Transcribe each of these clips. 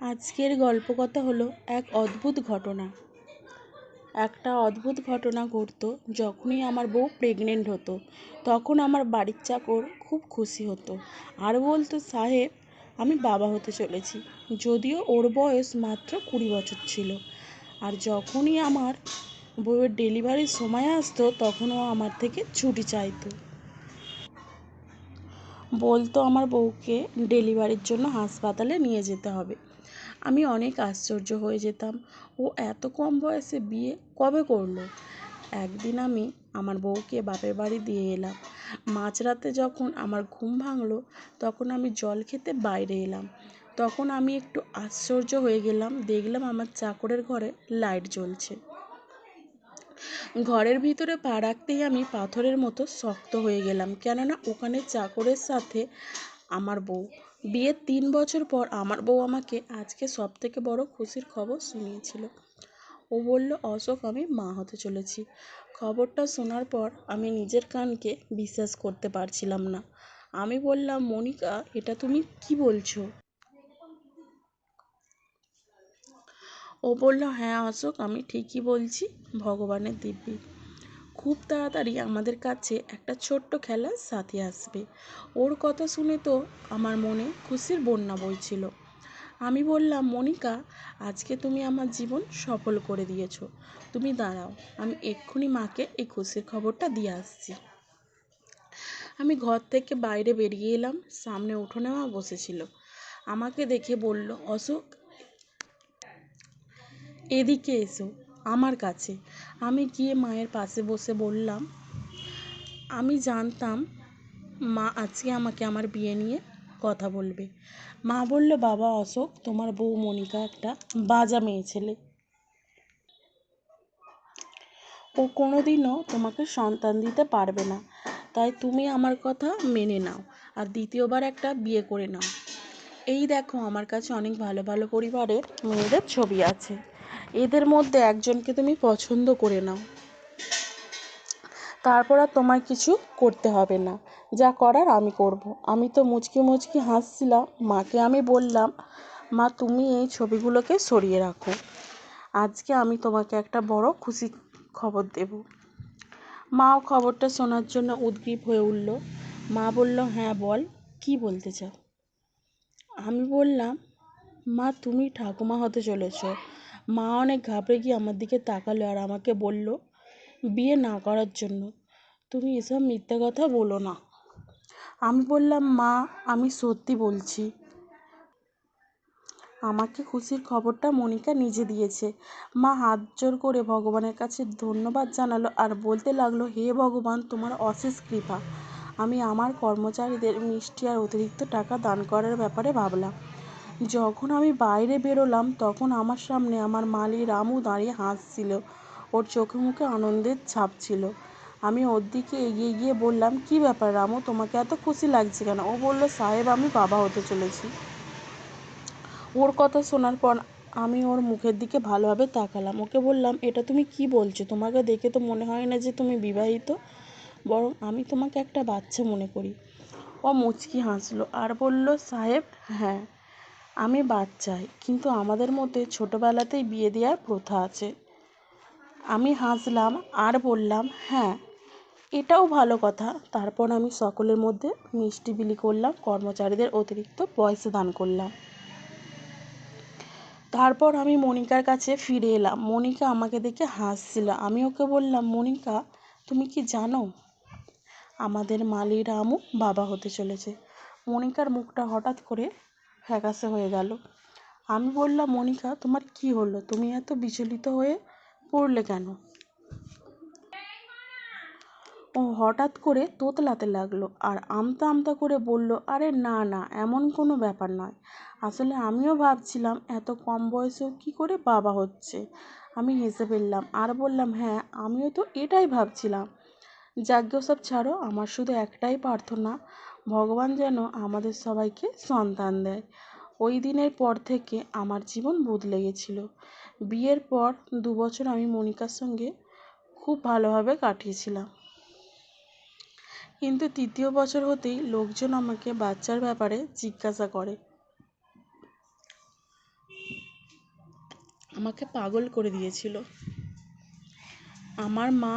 আজকের গল্প কথা হলো এক অদ্ভুত ঘটনা। একটা অদ্ভুত ঘটনা ঘটতো যখনই আমার বউ প্রেগনেন্ট হতো। তখন আমার বাড়ির চাকর খুব খুশি হতো। আর বলতো, সাহেব, আমি বাবা হতে চলেছি। যদিও ওর বয়স মাত্র কুড়ি বছর ছিল। আর যখনই আমার বউয়ের ডেলিভারির সময় আসতো তখন ও আমার থেকে ছুটি চাইতো। বলতো, আমার বউকে ডেলিভারির জন্য হাসপাতালে নিয়ে যেতে হবে। আমি অনেক আশ্চর্য হয়ে যেতাম। ও এত কম বয়সে বিয়ে কবে করল? একদিন আমি আমার বউকে বাপের বাড়ি দিয়ে এলাম। মাঝরাতে যখন আমার ঘুম ভাঙলো, তখন আমি জল খেতে বাইরে এলাম। তখন আমি একটু আশ্চর্য হয়ে গেলাম, দেখলাম আমার চাকরের ঘরে লাইট জ্বলছে। ঘরের ভিতরে পা রাখতেই আমি পাথরের মতো শক্ত হয়ে গেলাম, কেননা ওখানে চাকরের সাথে আমার বউ বিয়ের তিন বছর পর আমার বউ আমাকে আজকে সব থেকে বড় খুশির খবর শুনিয়েছিল। ও বলল, অশোক, আমি মা হতে চলেছি। খবরটা শোনার পর আমি নিজের কানকে বিশ্বাস করতে পারছিলাম না। আমি বললাম, মনিকা, এটা তুমি কি বলছো? ও বলল হ্যাঁ অশোক, আমি ঠিকই বলছি, ভগবানের দিব্যি। খুব তাড়াতাড়ি আমাদের কাছে একটা ছোট্ট খেলার সাথী আসবে। ওর কথা শুনে তো আমার মনে খুশির বন্যা বইছিল। আমি বললাম, মনিকা, আজকে তুমি আমার জীবন সফল করে দিয়েছ। তুমি দাঁড়াও, আমি এক্ষুনি মাকে এই খুশির খবরটা দিয়ে আসছি। আমি ঘর থেকে বাইরে বেরিয়ে এলাম, সামনে উঠোনে মা বসেছিল আমাকে দেখে বলল, অশোক, এদিকে এসো, আমার কাছে। আমি গিয়ে মায়ের পাশে বসে বললাম, আমি জানতাম মা আজকে আমাকে আমার বিয়ে নিয়ে কথা বলবে। মা বলল, বাবা অশোক, তোমার বউ মনিকা একটা বাজা মেয়ে ছেলে। ও কোনোদিনও তোমাকে সন্তান দিতে পারবে না। তাই তুমি আমার কথা মেনে নাও আর দ্বিতীয়বার একটা বিয়ে করে নাও। এই দেখো, আমার কাছে অনেক ভালো ভালো পরিবারের মেয়েদের ছবি আছে। এদের মধ্যে একজনকে তুমি পছন্দ করে নাও। তারপর আর তোমার কিছু করতে হবে না। যা করার আমি করব। আমি তো মুচকি মুচকি হাসছিলাম। মাকে আমি বললাম, মা, তুমি এই ছবিগুলোকে সরিয়ে রাখো। আজকে আমি তোমাকে একটা বড় খুশি খবর দেব। মাও খবরটা শোনার জন্য উদ্গ্রীব হয়ে উঠল। মা বলল হ্যাঁ বল, কি বলতে চাও? আমি বললাম, মা, তুমি ঠাকুমা হতে চলেছ। মা অনেক ঘাবড়ে গিয়ে আমার দিকে তাকালো আর আমাকে বলল, বিয়ে না করার জন্য। তুমি এসব মিথ্যে কথা বলো না। আমি বললাম, মা, আমি সত্যি বলছি। আমাকে খুশির খবরটা মনিকা নিজে দিয়েছে। মা হাত জোর করে ভগবানের কাছে ধন্যবাদ জানালো আর বলতে লাগল, হে ভগবান, তোমার অশেষ কৃপা। আমি আমার কর্মচারীদের মিষ্টি আর অতিরিক্ত টাকা দান করার ব্যাপারে ভাবলাম। যখন আমি বাইরে বেরোলাম, তখন আমার সামনে আমার মালি রামু দাঁড়িয়ে হাসছিল। ওর চোখে মুখে আনন্দের ছাপ ছিল। আমি ওর দিকে এগিয়ে গিয়ে বললাম, কি ব্যাপার রামু, তোমাকে এত খুশি লাগছে কেন? ও বলল, সাহেব, আমি বাবা হতে চলেছি। ওর কথা শোনার পর আমি ওর মুখের দিকে ভালোভাবে তাকালাম। ওকে বললাম, এটা তুমি কি বলছো? তোমাকে দেখে তো মনে হয় না যে তুমি বিবাহিত, বরং আমি তোমাকে একটা বাচ্চা মনে করি। ও মুচকি হাসলো আর বলল, সাহেব হ্যাঁ। আমি বাচ্চাই কিন্তু আমাদের মধ্যে ছোটোবেলাতেই বিয়ে দেওয়ার প্রথা আছে। আমি হাসলাম, আর বললাম হ্যাঁ এটাও ভালো কথা। তারপর আমি সকলের মধ্যে মিষ্টি বিলি করলাম, কর্মচারীদের অতিরিক্ত পয়সা দান করলাম। তারপর আমি মনিকার কাছে ফিরে এলাম। মনিকা আমাকে দেখে হাসছিল। আমি ওকে বললাম, মনিকা, তুমি কি জানো, আমাদের মালি রামু বাবা হতে চলেছে? মনিকার মুখটা হঠাৎ করে ফ্যাকাশে হয়ে গেল। আমি বললাম, মনিকা, তোমার কি হলো? তুমি এত বিচলিত হয়ে পড়লে কেন? ও হঠাৎ করে তোতলাতে লাগল আর আমতা আমতা করে বলল, আরে না না, এমন কোনো ব্যাপার নয়। আসলে আমিও ভাবছিলাম, এত কম বয়সেও কী করে বাবা হচ্ছে? আমি হেসে ফেললাম আর বললাম হ্যাঁ আমিও তো এটাই ভাবছিলাম। যাজ্ঞ সব ছাড়ো, আমার শুধু একটাই প্রার্থনা ভগবান যেন আমাদের সবাইকে সন্তান দেয়। ওই দিনের পর থেকে আমার জীবন বদলে গেছিল। বিয়ের পর দু বছর আমি মনিকার সঙ্গে খুব ভালোভাবে কাটিয়েছিলাম। কিন্তু তৃতীয় বছর হতেই লোকজন আমাকে বাচ্চার ব্যাপারে জিজ্ঞাসা করে। আমাকে পাগল করে দিয়েছিল। আমার মা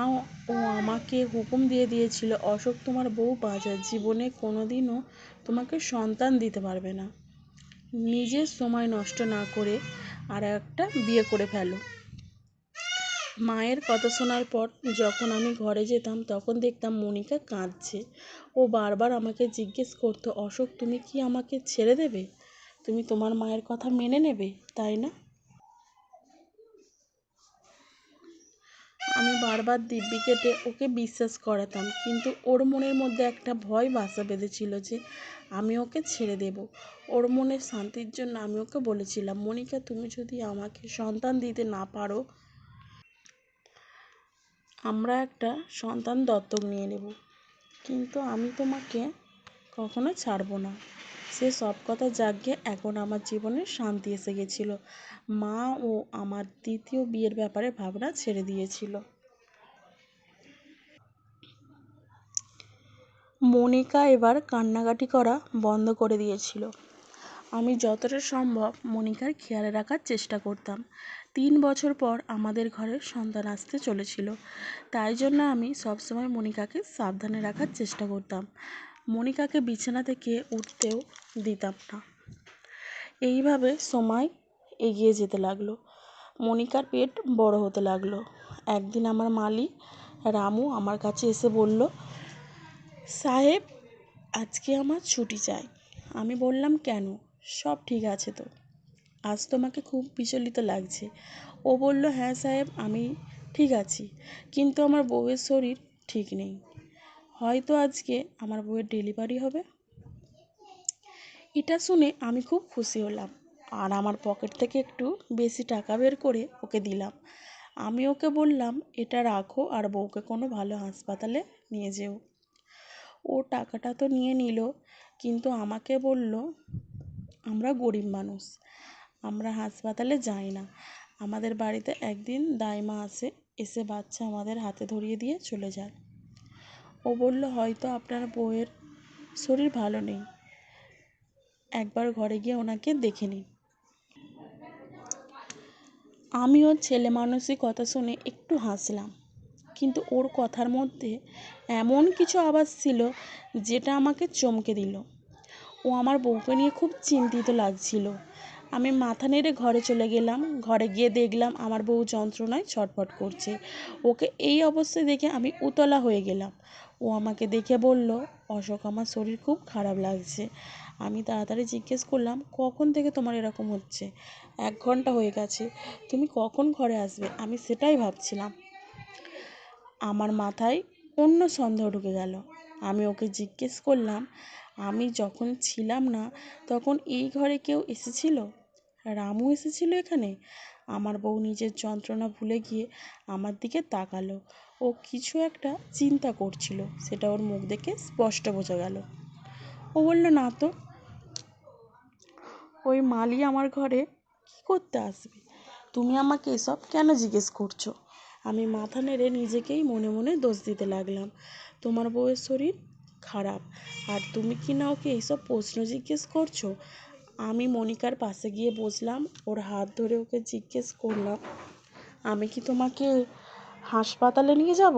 ও আমাকে হুকুম দিয়ে দিয়েছিল, অশোক, তোমার বউ বাজার জীবনে কোনোদিনও তোমাকে সন্তান দিতে পারবে না। নিজের সময় নষ্ট না করে আর একটা বিয়ে করে ফেলো। মায়ের কথা শোনার পর যখন আমি ঘরে যেতাম, তখন দেখতাম মনিকা কাঁদছে। ও বারবার আমাকে জিজ্ঞেস করতো, অশোক, তুমি কি আমাকে ছেড়ে দেবে? তুমি তোমার মায়ের কথা মেনে নেবে, তাই না? আমি বারবার দিব্যি কেটে ওকে বিশ্বাস করাতাম, কিন্তু ওর মনের মধ্যে একটা ভয় বাসা বেঁধেছিল যে আমি ওকে ছেড়ে দেব। ওর মনের শান্তির জন্য আমি ওকে বলেছিলাম, মনিকা, তুমি যদি আমাকে সন্তান দিতে না পারো, আমরা একটা সন্তান দত্তক নিয়ে নেব। কিন্তু আমি তোমাকে কখনো ছাড়বো না। সে সব কথা জাগিয়ে এখন আমার জীবনে শান্তি এসে গেছিল। মা ও আমার দ্বিতীয় বিয়ের ব্যাপারে ভাবনা ছেড়ে দিয়েছিল। মনিকা এবার কান্নাকাটি করা বন্ধ করে দিয়েছিল। আমি যতটা সম্ভব মনিকার খেয়াল রাখার চেষ্টা করতাম। তিন বছর পর আমাদের ঘরে সন্তান আসতে চলেছিল। তাই জন্য আমি সবসময় মনিকাকে সাবধানে রাখার চেষ্টা করতাম। মনিকাকে বিছানা থেকে উঠতেও দিতাম না। এইভাবে সময় এগিয়ে যেতে লাগল। মনিকার পেট বড় হতে লাগল। একদিন আমার মালি রামু আমার কাছে এসে বলল, সাহেব, আজকে আমার ছুটি চাই। আমি বললাম, কেন? সব ঠিক আছে তো। আজ তোমাকে খুব বিচলিত লাগছে। ও বলল হ্যাঁ সাহেব, আমি ঠিক আছি। কিন্তু আমার বউয়ের শরীর ঠিক নেই। হয়তো আজকে আমার বউয়ের ডেলিভারি হবে। এটা শুনে আমি খুব খুশি হলাম আর আমার পকেট থেকে একটু বেশি টাকা বের করে ওকে দিলাম। আমি ওকে বললাম, এটা রাখো আর বউকে কোনো ভালো হাসপাতালে নিয়ে যেও। ও টাকাটা তো নিয়ে নিল, কিন্তু আমাকে বলল, আমরা গরিব মানুষ, আমরা হাসপাতালে যাই না। আমাদের বাড়িতে একদিন দাইমা আসে, এসে বাচ্চা আমাদের হাতে ধরিয়ে দিয়ে চলে যায়। ও বলল, হয়তো আপনার বউয়ের শরীর ভালো নেই। একবার ঘরে গিয়ে ওনাকে দেখে নিন। আমিও ছেলে মানুষই কথা শুনে একটু হাসলাম। কিন্তু ওর কথার মধ্যে এমন কিছু আওয়াজ ছিল যেটা আমাকে চমকে দিল। ও আমার বউকে নিয়ে খুব চিন্তিত লাগছিল। আমি মাথা নেড়ে ঘরে চলে গেলাম। ঘরে গিয়ে দেখলাম আমার বউ যন্ত্রণায় ছটফট করছে। ওকে এই অবস্থায় দেখে আমি উতলা হয়ে গেলাম। ও আমাকে দেখে বলল, অশোক, আমার শরীর খুব খারাপ লাগছে। আমি তাড়াতাড়ি জিজ্ঞেস করলাম, কখন থেকে তোমার এরকম হচ্ছে? এক ঘণ্টা হয়ে গেছে। তুমি কখন ঘরে আসবে? আমি সেটাই ভাবছিলাম। আমার মাথায় অন্য সন্দেহ ঢুকে গেল। আমি ওকে জিজ্ঞেস করলাম, আমি যখন ছিলাম না, তখন এই ঘরে কেউ এসেছিল? রামু এসেছিল এখানে? আমার বউ নিজের যন্ত্রণা ভুলে গিয়ে আমার দিকে তাকালো। ও কিছু একটা চিন্তা করছিল। সেটা ওর মুখ দেখে স্পষ্ট বোঝা গেল। ও বলল, না তো, ওই মালি আমার ঘরে কী করতে আসবে? তুমি আমাকে এসব কেন জিজ্ঞেস করছ? আমি মাথা নেড়ে নিজেকেই মনে মনে দোষ দিতে লাগলাম। তোমার বউয়ের শরীর খারাপ, আর তুমি কি না ওকে এইসব প্রশ্ন জিজ্ঞেস করছ? আমি মনিকার পাশে গিয়ে বসলাম, ওর হাত ধরে ওকে জিজ্ঞেস করলাম, আমি কি তোমাকে হাসপাতালে নিয়ে যাব?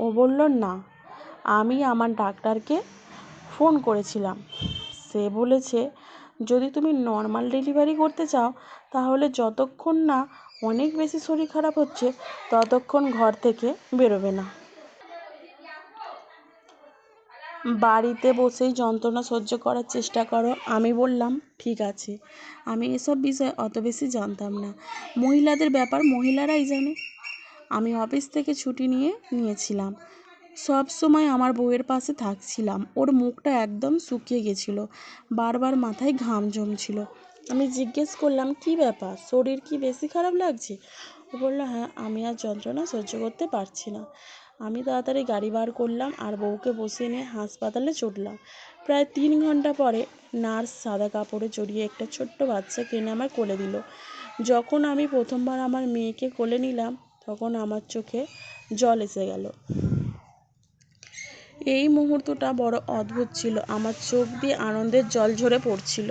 ও বলল, না। আমি আমার ডাক্তারকে ফোন করেছিলাম। সে বলেছে, যদি তুমি নর্মাল ডেলিভারি করতে চাও, তাহলে যতক্ষণ না অনেক বেশি শরীর খারাপ হচ্ছে, ততক্ষণ ঘর থেকে বেরোবে না। বাড়িতে বসেই যন্ত্রণা সহ্য করার চেষ্টা করো। আমি বললাম, ঠিক আছে। আমি এসব বিষয়ে অত বেশি জানতাম না। মহিলাদের ব্যাপার মহিলারাই জানে। আমি অফিস থেকে ছুটি নিয়ে নিয়েছিলাম। সব সময় আমার বউয়ের পাশে থাকছিলাম। ওর মুখটা একদম শুকিয়ে গেছিল। বারবার মাথায় ঘাম জমছিল। আমি জিজ্ঞেস করলাম, কি ব্যাপার? শরীর কি বেশি খারাপ লাগছে? ও বলল হ্যাঁ আমি আর যন্ত্রণা সহ্য করতে পারছি না। আমি তাড়াতাড়ি গাড়ি বার করলাম আর বউকে বসিয়ে নিয়ে হাসপাতালে ছুটলাম প্রায় তিন ঘণ্টা পরে নার্স সাদা কাপড়ে জড়িয়ে একটা ছোট্ট বাচ্চা কিনে আমার কোলে দিল। যখন আমি প্রথমবার আমার মেয়েকে কোলে নিলাম তখন আমার চোখে জল এসে গেল। এই মুহূর্তটা বড় অদ্ভুত ছিল। আমার চোখ দিয়ে আনন্দের জল ঝরে পড়ছিল।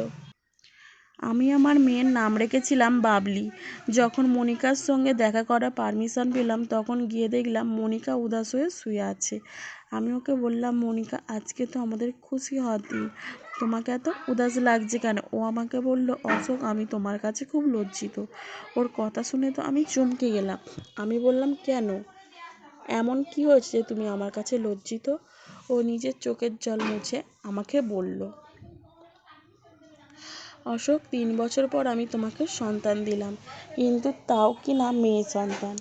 আমি আমার মেয়ের নাম রেখেছিলাম বাবলি। যখন মনিকার সঙ্গে দেখা করার পারমিশন পেলাম, তখন গিয়ে দেখলাম মনিকা উদাস হয়ে শুয়ে আছে। আমি ওকে বললাম, মনিকা, আজকে তো আমাদের খুশি হওয়ার দিন। তোমাকে এত উদাস লাগছে কেন? ও আমাকে বলল, অশোক, আমি তোমার কাছে খুব লজ্জিত। ওর কথা শুনে তো আমি চমকে গেলাম। আমি বললাম, কেন? এমন কি হয়েছে যে তুমি আমার কাছে লজ্জিত? ও নিজের চোখের জল মুছে আমাকে বলল, অশোক, তিন বছর পর আমি তোমাকে সন্তান দিলাম, কিন্তু তাও কি না মেয়ে সন্তান?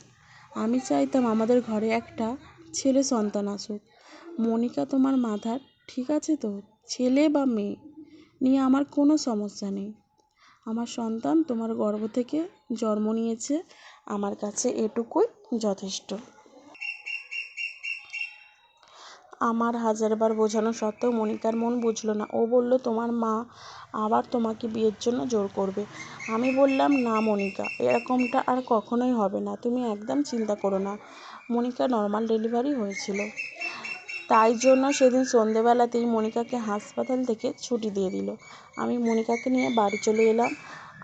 আমি চাইতাম আমাদের ঘরে একটা ছেলে সন্তান আসুক। মনিকা তোমার মাথার, ঠিক আছে তো? ছেলে বা মেয়ে নিয়ে আমার কোনো সমস্যা নেই। আমার সন্তান তোমার গর্ভ থেকে জন্ম নিয়েছে, আমার কাছে এটুকুই যথেষ্ট। আমার হাজারবার বোঝানো সত্ত্বেও মনিকার মন বুঝলো না। ও বলল, তোমার মা আবার তোমাকে বিয়ের জন্য জোর করবে। আমি বললাম, না মনিকা, এরকমটা আর কখনোই হবে না। তুমি একদম চিন্তা করো না। মনিকা নর্মাল ডেলিভারি হয়েছিল। তাই জন্য সেদিন সন্ধেবেলাতেই মনিকাকে হাসপাতাল থেকে ছুটি দিয়ে দিল। আমি মনিকাকে নিয়ে বাড়ি চলে এলাম।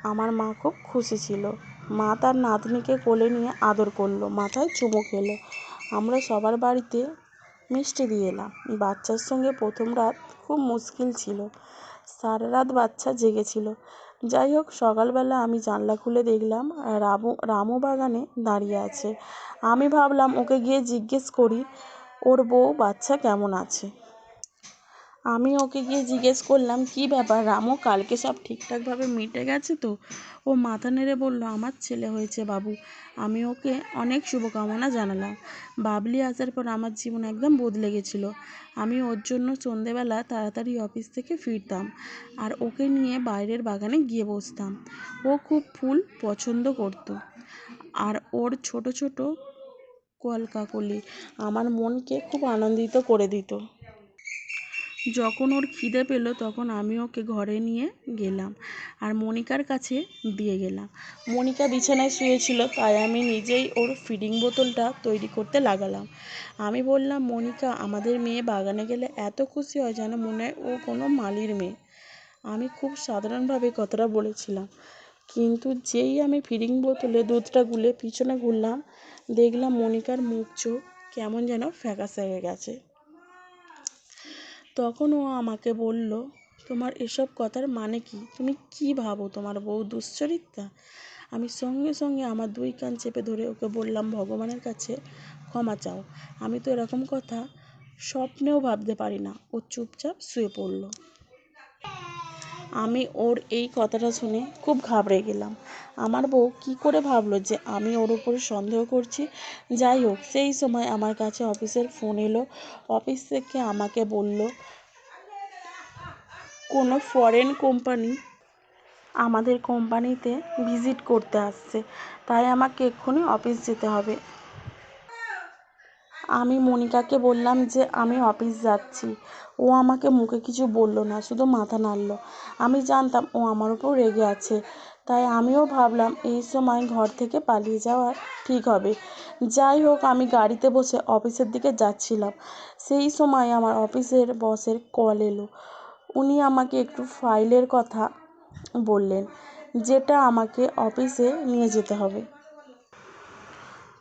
আমার মা খুব খুশি ছিল। মা তার নাতনিকে কোলে নিয়ে আদর করল, মাথায় চুমু খেলো। আমরা সবার বাড়িতে মিষ্টি দিয়ে এলাম। বাচ্চার সঙ্গে প্রথম রাত খুব মুশকিল ছিল। সারা রাত বাচ্চা জেগেছিল। যাই হোক, সকালবেলা আমি জানলা খুলে দেখলাম, রামু রামু বাগানে দাঁড়িয়ে আছে। আমি ভাবলাম ওকে গিয়ে জিজ্ঞেস করি ওর বউ বাচ্চা কেমন আছে? আমি ওকে গিয়ে জিজ্ঞেস করলাম, কি ব্যাপার রামু, কালকে সব ঠিকঠাকভাবে মিটে গেছে তো? ও মাথা নেড়ে বলল, আমার ছেলে হয়েছে বাবু। আমি ওকে অনেক শুভকামনা জানালাম। বাবলি আসার পর আমার জীবন একদম বদলে গেছিল। আমি ওর জন্য সন্ধেবেলা তাড়াতাড়ি অফিস থেকে ফিরতাম আর ওকে নিয়ে বাইরের বাগানে গিয়ে বসতাম। ও খুব ফুল পছন্দ করতো। আর ওর ছোট ছোট কলকাকলি। আমার মনকে খুব আনন্দিত করে দিত। যখন ওর খিদে পেল তখন আমি ওকে ঘরে নিয়ে গেলাম আর মনিকার কাছে দিয়ে গেলাম। মনিকা বিছানায় শুয়েছিল, তাই আমি নিজেই ওর ফিডিং বোতলটা তৈরি করতে লাগালাম। আমি বললাম, মনিকা, আমাদের মেয়ে বাগানে গেলে এত খুশি হয় যেন মনে হয় ও কোনো মালির মেয়ে। আমি খুব সাধারণভাবে কথাটা বলেছিলাম। কিন্তু যেই আমি ফিডিং বোতলে দুধটা গুলে পিছনে ঘুরলাম, দেখলাম মনিকার মুখ চোখ কেমন যেন ফ্যাকাশে হয়ে গেছে। তখন ও আমাকে বলল, তোমার এসব কথার মানে কি? তুমি কি ভাবো? তোমার বউ দুশ্চরিত্রা আমি সঙ্গে সঙ্গে আমার দুই কান চেপে ধরে ওকে বললাম, ভগবানের কাছে ক্ষমা চাও। আমি তো এরকম কথা স্বপ্নেও ভাবতে পারি না। ও চুপচাপ শুয়ে পড়ল। আমি ওর এই কথাটা শুনে খুব ঘাবড়ে গেলাম। আমার বউ কি করে ভাবলো যে আমি ওর উপরে সন্দেহ করছি? যাই হোক, সেই সময় আমার কাছে অফিসের ফোন এলো। অফিস থেকে আমাকে বলল, কোনো ফরেন কোম্পানি আমাদের কোম্পানিতে ভিজিট করতে আসছে। তাই আমাকে এক্ষুনি অফিস যেতে হবে। আমি মনিকাকে বললাম যে আমি অফিস যাচ্ছি। ও আমাকে মুখে কিছু বলল না, শুধু মাথা নাড়ল। আমি জানতাম ও আমার উপর রেগে আছে। তাই আমিও ভাবলাম এই সময় ঘর থেকে পালিয়ে যাওয়া ঠিক হবে। যাই হোক, আমি গাড়িতে বসে অফিসের দিকে যাচ্ছিলাম। সেই সময় আমার অফিসের বসের কল এলো। উনি আমাকে একটু ফাইলের কথা বললেন, যেটা আমাকে অফিসে নিয়ে যেতে হবে।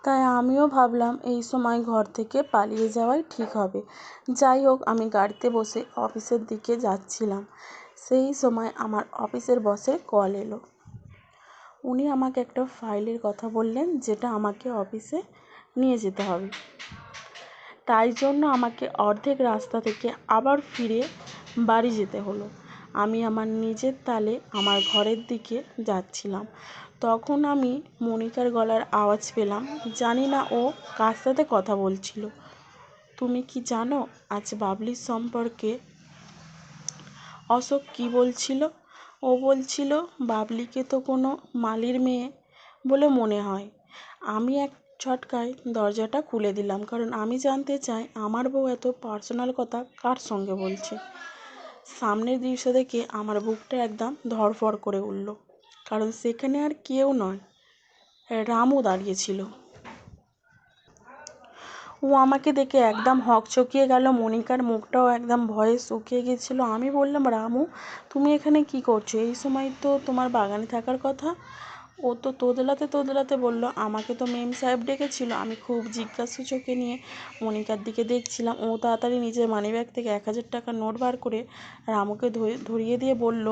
তাই আমিও ভাবলাম এই সময় ঘর থেকে পালিয়ে যাওয়াই ঠিক হবে। যাই হোক, আমি গাড়িতে বসে অফিসের দিকে যাচ্ছিলাম। সেই সময় আমার অফিসের বসের কল এলো। উনি আমাকে একটা ফাইলের কথা বললেন, যেটা আমাকে অফিসে নিয়ে যেতে হবে। তাই জন্য আমাকে অর্ধেক রাস্তা থেকে আবার ফিরে বাড়ি যেতে হলো। আমি আমার নিজের তালে আমার ঘরের দিকে যাচ্ছিলাম। তখন আমি মনিকার গলার আওয়াজ পেলাম। জানি না ও কার সাথে কথা বলছিল। তুমি কি জানো, আজ বাবলির সম্পর্কে অশোক কি বলছিল? ও বলছিল, বাবলিকে তো কোনো মালির মেয়ে বলে মনে হয়। আমি এক ছটকায় দরজাটা খুলে দিলাম, কারণ আমি জানতে চাই আমার বউ এত পার্সোনাল কথা কার সঙ্গে বলছে। সামনের দৃশ্য দেখে আমার বুকটা একদম ধড়ফড় করে উঠল। কারণ সেখানে আর কেউ নয়, রামও দাঁড়িয়েছিল ও আমাকে দেখে একদম হকচকিয়ে গেল, মনিকার মুখটাও একদম ভয়ে শুকিয়ে গেছিল। আমি বললাম, রামু, তুমি এখানে কি করছ? এই সময় তো তোমার বাগানে থাকার কথা। ও তো তোদলাতে তোদলাতে বলল, আমাকে তো মেম সাহেব ডেকেছিল, আমি খুব জিজ্ঞাসু চোখে নিয়ে মনিকার দিকে দেখছিলাম। ও তাড়াতাড়ি নিজের মানিব্যাগ থেকে এক হাজার টাকার নোট বার করে রামুকে ধরিয়ে দিয়ে বলল,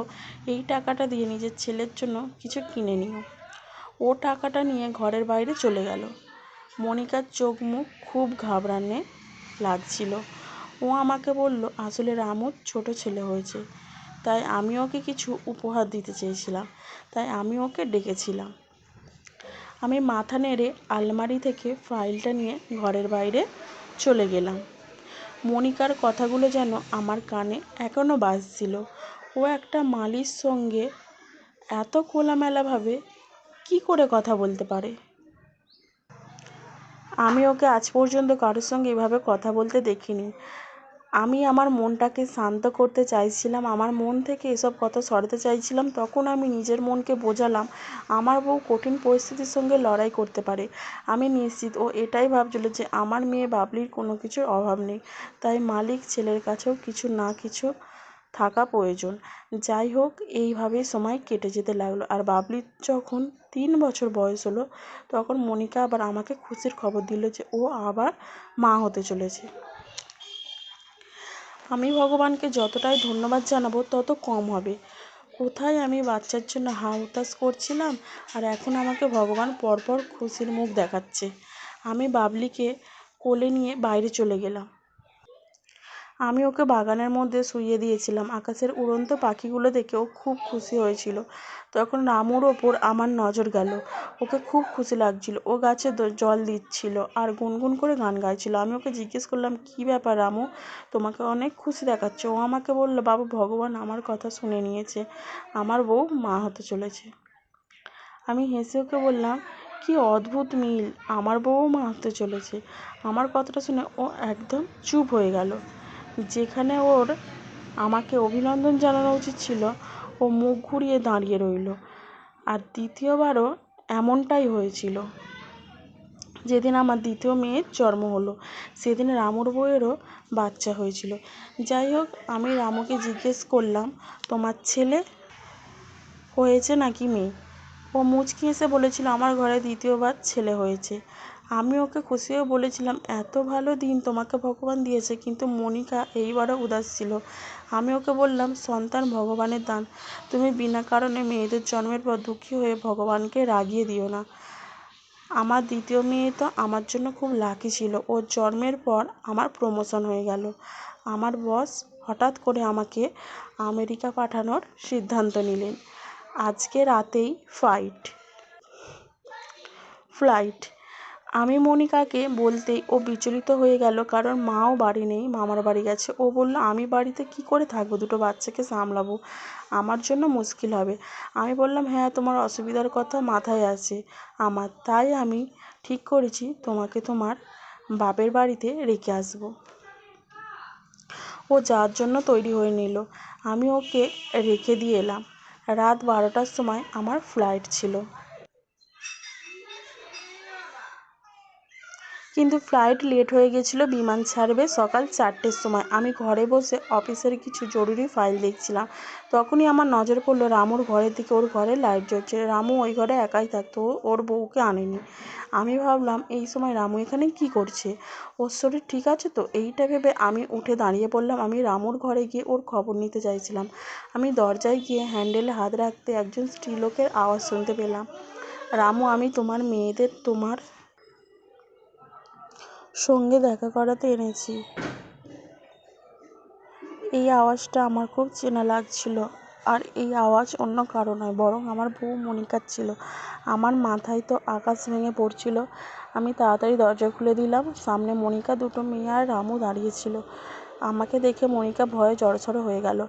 এই টাকাটা দিয়ে নিজের ছেলের জন্য কিছু কিনে নিও। ও টাকাটা নিয়ে ঘরের বাইরে চলে গেল। মনিকার চোখ মুখ খুব ঘাবড়ানে লাগছিল। ও আমাকে বলল, আসলে রামুর ছোট ছেলে হয়েছে তাই আমি ওকে কিছু উপহার দিতে চেয়েছিলাম। তাই আমি ওকে ডেকেছিলাম। আমি মাথা নেড়ে আলমারি থেকে ফাইলটা নিয়ে ঘরের বাইরে চলে গেলাম। মনিকার কথাগুলো যেন আমার কানে এখনও বাজছিল। ও একটা মালির সঙ্গে এত খোলামেলাভাবে কি করে কথা বলতে পারে? আমি ওকে আজ পর্যন্ত কারোর সঙ্গে এভাবে কথা বলতে দেখিনি। আমি আমার মনটাকে শান্ত করতে চাইছিলাম, আমার মন থেকে এসব কথা সরাতে চাইছিলাম, তখন আমি নিজের মনকে বোঝালাম, আমার বউ কঠিন পরিস্থিতির সঙ্গে লড়াই করতে পারে। আমি নিশ্চিত ও এটাই ভাবছিল যে আমার মেয়ে বাবলির কোনো কিছুর অভাব নেই, তাই মালিক ছেলের কাছেও কিছু না কিছু থাকা প্রয়োজন। যাই হোক, এইভাবেই সময় কেটে যেতে লাগল। আর বাবলির যখন তিন বছর বয়স হলো, তখন মনিকা আবার আমাকে খুশির খবর দিল যে ও আবার মা হতে চলেছে। আমি ভগবানকে যতটাই ধন্যবাদ জানাব, তত কম হবে। কোথায় আমি বাচ্চার জন্য হা হুতাশ করছিলাম, আর এখন আমাকে ভগবান পরপর খুশির মুখ দেখাচ্ছে। আমি বাবলিকে কোলে নিয়ে বাইরে চলে গেলাম। আমি ওকে বাগানের মধ্যে শুইয়ে দিয়েছিলাম। আকাশের উড়ন্ত পাখিগুলো দেখে ও খুব খুশি হয়েছিল। তখন রামুর ওপর আমার নজর গেল। ওকে খুব খুশি লাগছিল। ও গাছে জল দিচ্ছিল আর গুনগুন করে গান গাইছিল। আমি ওকে জিজ্ঞেস করলাম, কী ব্যাপার রামু? তোমাকে অনেক খুশি দেখাচ্ছে। ও আমাকে বলল, বাবু, ভগবান আমার কথা শুনে নিয়েছে। আমার বউ মা হতে চলেছে। আমি হেসে ওকে বললাম, কি অদ্ভুত মিল! আমার বউও মা হতে চলেছে। আমার কথাটা শুনে ও একদম চুপ হয়ে গেল। যেখানে ওর আমাকে অভিনন্দন জানানো উচিত ছিল। ও মুখ ঘুরিয়ে দাঁড়িয়ে রইল। আর দ্বিতীয়বারও এমনটাই হয়েছিল। যেদিন আমার দ্বিতীয় মেয়ের জন্ম হলো, সেদিন রামুর বউয়েরও বাচ্চা হয়েছিল। যাই হোক, আমি রামুকে জিজ্ঞেস করলাম, তোমার ছেলে হয়েছে নাকি মেয়ে? ও মুচকি এসে বলেছিল, আমার ঘরে দ্বিতীয়বার ছেলে হয়েছে। আমি ওকে খুশি হয়ে বলেছিলাম, এত ভালো দিন তোমাকে ভগবান দিয়েছে। কিন্তু মনিকা এইবারও উদাস ছিল। আমি ওকে বললাম, সন্তান ভগবানের দান। তুমি বিনা কারণে মেয়েদের জন্মের পর দুঃখী হয়ে ভগবানকে রাগিয়ে দিও না। আমার দ্বিতীয় মেয়ে তো আমার জন্য খুব লাকি ছিল। ওর জন্মের পর আমার প্রমোশন হয়ে গেল। আমার বস হঠাৎ করে আমাকে আমেরিকা পাঠানোর সিদ্ধান্ত নিলেন। আজকে রাতেই ফ্লাইট ফ্লাইট আমি মনিকাকে বলতেই ও বিচলিত হয়ে গেল কারণ মাও বাড়ি নেই, মামার বাড়ি গেছে। ও বলল, আমি বাড়িতে কি করে থাকব? দুটো বাচ্চাকে সামলাবো। আমার জন্য মুশকিল হবে। আমি বললাম হ্যাঁ তোমার অসুবিধার কথা মাথায় আছে। আমার, তাই আমি ঠিক করেছি। তোমাকে তোমার বাপের বাড়িতে রেখে আসব। ও যাওয়ার জন্য তৈরি হয়ে নিল। আমি ওকে রেখে দিয়ে এলাম। রাত বারোটার সময় আমার ফ্লাইট ছিল। কিন্তু ফ্লাইট লেট হয়ে গেছিল, বিমান ছাড়বে সকাল চারটের সময়। আমি ঘরে বসে অফিসের কিছু জরুরি ফাইল দেখছিলাম। তখনই আমার নজর পড়ল রামুর ঘরের দিকে ওর ঘরে লাইট জ্বলছে। রামু ওই ঘরে একাই থাকতো ওর বউকে আনেনি। আমি ভাবলাম, এই সময় রামু এখানে কি করছে? ওর শরীর ঠিক আছে তো? এইটা ভেবে আমি উঠে দাঁড়িয়ে পড়লাম। আমি রামুর ঘরে গিয়ে ওর খবর নিতে চাইছিলাম। আমি দরজায় গিয়ে হ্যান্ডেলে হাত রাখতে একজন স্ত্রীলোকের আওয়াজ শুনতে পেলাম। রামু, আমি তোমার মেয়েদের তোমার সঙ্গে দেখা করাতে এনেছি। এই আওয়াজটা আমার খুব চেনা লাগছিল। আর এই আওয়াজ অন্য কারও নয়, বরং আমার বউ মনিকার ছিল। আমার মাথায় তো আকাশ ভেঙে পড়ছিল। আমি তাড়াতাড়ি দরজা খুলে দিলাম। সামনে মনিকা, দুটো মেয়ে আর রামু দাঁড়িয়েছিল আমাকে দেখে মনিকা ভয়ে জড়সড় হয়ে গেল।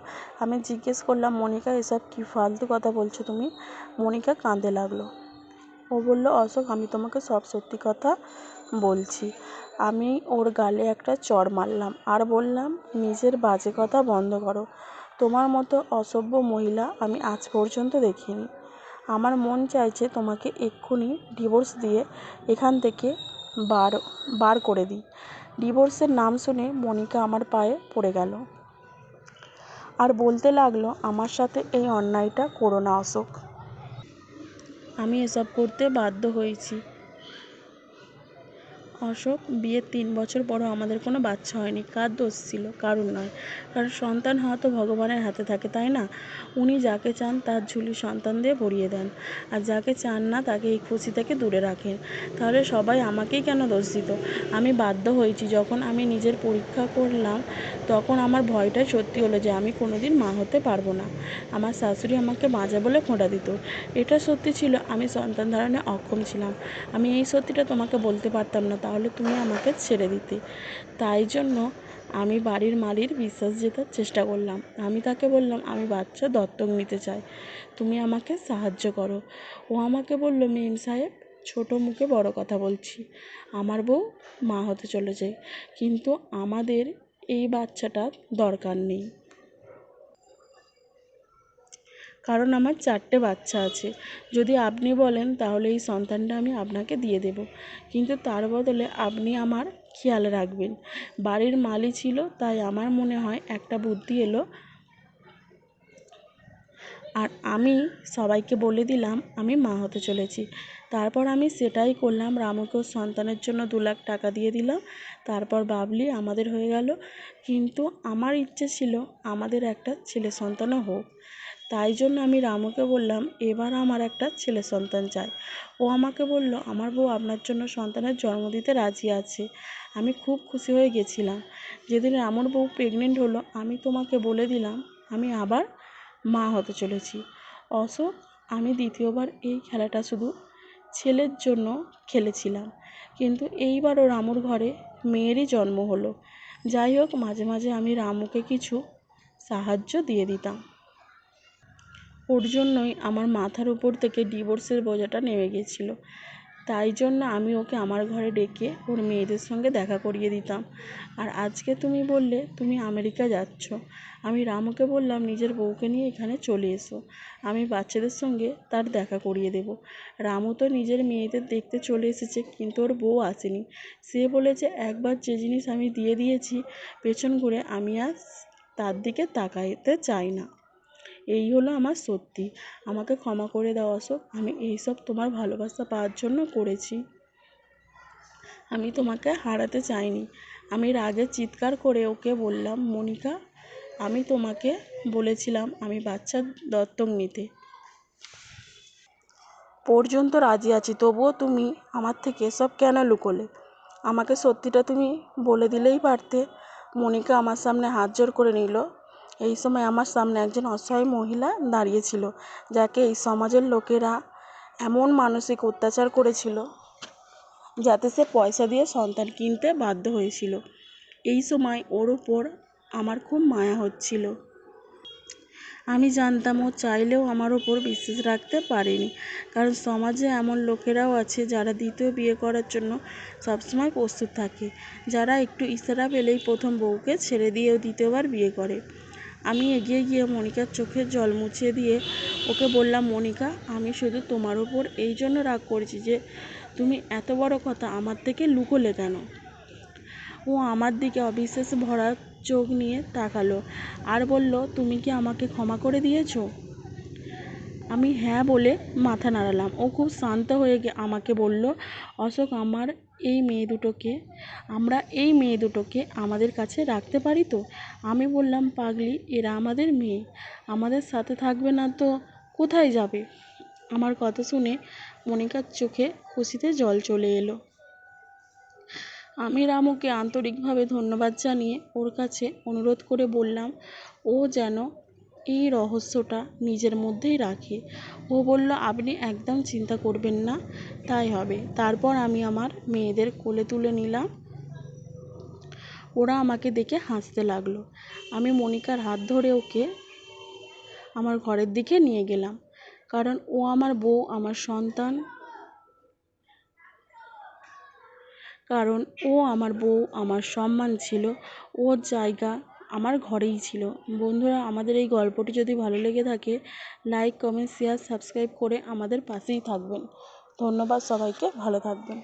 আমি জিজ্ঞেস করলাম, মনিকা, এসব কী ফালতু কথা বলছো তুমি? মনিকা কাঁদতে লাগল। ও বলল, অশোক, আমি তোমাকে সব সত্যি কথা বলছি। আমি ওর গালে একটা চড় মারলাম আর বললাম, নিজের বাজে কথা বন্ধ করো। তোমার মতো অসভ্য মহিলা আমি আজ পর্যন্ত দেখিনি। আমার মন চাইছে তোমাকে এক্ষুনি ডিভোর্স দিয়ে এখান থেকে বার বার করে দিই। ডিভোর্সের নাম শুনে মনিকা আমার পায়ে পড়ে গেল। আর বলতে লাগল, আমার সাথে এই অন্যায়টা করো না অশোক। আমি এসব করতে বাধ্য হয়েছি। অশোক, বিয়ের তিন বছর পরও আমাদের কোনো বাচ্চা হয়নি। কার দোষ ছিল? কারুর নয়। কারণ সন্তান হওয়া তো ভগবানের হাতে থাকে, তাই না? উনি যাকে চান তার ঝুলি সন্তান দিয়ে ভরিয়ে দেন। আর যাকে চান না তাকে এই খুশি থেকে দূরে রাখেন। তাহলে সবাই আমাকেই কেন দোষ দিত? আমি বাধ্য হয়েছি। যখন আমি নিজের পরীক্ষা করলাম, তখন আমার ভয়টাই সত্যি হলো যে আমি কোনোদিন মা হতে পারব না। আমার শাশুড়ি আমাকে বাঁচা বলে খোঁটা দিত। এটা সত্যি ছিল। আমি সন্তান ধারণে অক্ষম ছিলাম। আমি এই সত্যিটা তোমাকে বলতে পারতাম না। তাহলে তুমি আমাকে ছেড়ে দিতে। তাই জন্য আমি বাড়ির মালির বিশ্বাস জেতার চেষ্টা করলাম। আমি তাকে বললাম, আমি বাচ্চা দত্তক নিতে চাই। তুমি আমাকে সাহায্য করো। ও আমাকে বলল, মেম সাহেব, ছোটো মুখে বড় কথা বলছি। আমার বউ মা হতে চলেছে। কিন্তু আমাদের এই বাচ্চাটার দরকার নেই। কারণ আমার চারটে বাচ্চা আছে। যদি আপনি বলেন, তাহলে এই সন্তানটা আমি আপনাকে দিয়ে দেব। কিন্তু তার বদলে আপনি আমার খেয়াল রাখবেন। বাড়ির মালি ছিল, তাই আমার মনে হয় একটা বুদ্ধি এলো। আর আমি সবাইকে বলে দিলাম, আমি মা হতে চলেছি। তারপর আমি সেটাই করলাম রামুকেও সন্তানের জন্য দু লাখ টাকা দিয়ে দিলাম। তারপর বাবলি আমাদের হয়ে গেল। কিন্তু আমার ইচ্ছে ছিল, আমাদের একটা ছেলে সন্তানও হোক। তাই জন্য আমি রামুকে বললাম, এবার আমার একটা ছেলে সন্তান চাই। ও আমাকে বলল, আমার বউ আপনার জন্য সন্তানের জন্ম দিতে রাজি আছে। আমি খুব খুশি হয়ে গেছিলাম। যেদিন রামুর বউ প্রেগনেন্ট হলো, আমি তোমাকে বলে দিলাম, আমি আবার মা হতে চলেছি। অশোক আমি দ্বিতীয়বার এই খেলাটা শুধু ছেলের জন্য খেলেছিলাম। কিন্তু এইবারও রামুর ঘরে মেয়েরই জন্ম হলো। যাই হোক, মাঝে মাঝে আমি রামুকে কিছু সাহায্য দিয়ে দিতাম। ওর জন্যই আমার মাথার উপর থেকে ডিভোর্সের বোঝাটা নেমে গিয়েছিল তাই জন্য আমি ওকে আমার ঘরে ডেকে ওর মেয়েদের সঙ্গে দেখা করিয়ে দিতাম। আর আজকে তুমি বললে তুমি আমেরিকা যাচ্ছ। আমি রামুকে বললাম, নিজের বউকে নিয়ে এখানে চলে এসো। আমি বাচ্চাদের সঙ্গে তার দেখা করিয়ে দেব। রামু তো নিজের মেয়েদের দেখতে চলে এসেছে, কিন্তু ওর বউ আসেনি। সে বলেছে, একবার যে জিনিস আমি দিয়ে দিয়েছি, পেছন ঘুরে আমি আর তার দিকে তাকাইতে চাই না। এই হলো আমার সত্যি। আমাকে ক্ষমা করে দাও অশোক। আমি এইসব তোমার ভালোবাসা পাওয়ার জন্য করেছি। আমি তোমাকে হারাতে চাইনি। আমি রাগে চিৎকার করে ওকে বললাম, মনিকা, আমি তোমাকে বলেছিলাম আমি বাচ্চা দত্তক নিতে। পর্যন্ত রাজি আছি। তবুও তুমি আমার থেকে এসব কেন লুকোলে? আমাকে সত্যিটা তুমি বলে দিলেই পারতে। মনিকা আমার সামনে হাত জোর করে নিল। এই সময় আমার সামনে একজন অসহায় মহিলা দাঁড়িয়েছিল, যাকে এই সমাজের লোকেরা এমন মানসিক অত্যাচার করেছিল যাতে সে পয়সা দিয়ে সন্তান কিনতে বাধ্য হয়েছিল। এই সময় ওর ওপর আমার খুব মায়া হচ্ছিল। আমি জানতাম ও চাইলেও আমার ওপর বিশ্বাস রাখতে পারেনি, কারণ সমাজে এমন লোকেরাও আছে যারা দ্বিতীয় বিয়ে করার জন্য সবসময় প্রস্তুত থাকে, যারা একটু ইশারা পেলেই প্রথম বউকে ছেড়ে দিয়েও দ্বিতীয়বার বিয়ে করে। আমি এগিয়ে গিয়ে মনিকার চোখের জল মুছিয়ে দিয়ে ওকে বললাম, মনিকা, আমি শুধু তোমার ওপর এই জন্য রাগ করেছি যে তুমি এত বড় কথা আমার থেকে লুকোলে কেন? ও আমার দিকে অবিশ্বাস ভরা চোখ নিয়ে তাকালো আর বলল, তুমি কি আমাকে ক্ষমা করে দিয়েছ? আমি হ্যাঁ বলে মাথা নাড়ালাম। ও খুব শান্ত হয়ে গিয়ে আমাকে বলল, অশোক, আমার এই মেয়ে দুটোকে, আমরা এই মেয়ে দুটোকে আমাদের কাছে রাখতে পারি তো? আমি বললাম, পাগলি, এরা আমাদের মেয়ে। আমাদের সাথে থাকবে না তো কোথায় যাবে? আমার কথা শুনে মনিকার চোখে খুশিতে জল চলে এলো। আমি রামুকে আন্তরিকভাবে ধন্যবাদ জানিয়ে ওর কাছে অনুরোধ করে বললাম, ও যেন এই রহস্যটা নিজের মধ্যেই রাখে। ও বলল, আপনি একদম চিন্তা করবেন না, তাই হবে। তারপর আমি আমার মেয়েদের কোলে তুলে নিলাম। ওরা আমাকে দেখে হাসতে লাগল। আমি মনিকার হাত ধরে ওকে আমার ঘরের দিকে নিয়ে গেলাম, কারণ ও আমার বউ, আমার সন্তান। কারণ ও আমার বউ, আমার সম্মান ছিল। ওর জায়গা আমার ঘরেই ছিল। বন্ধুরা, আমাদের এই গল্পটি যদি ভালো লেগে থাকে লাইক কমেন্ট শেয়ার সাবস্ক্রাইব করে আমাদের পাশেই থাকবেন। ধন্যবাদ সবাইকে, ভালো থাকবেন।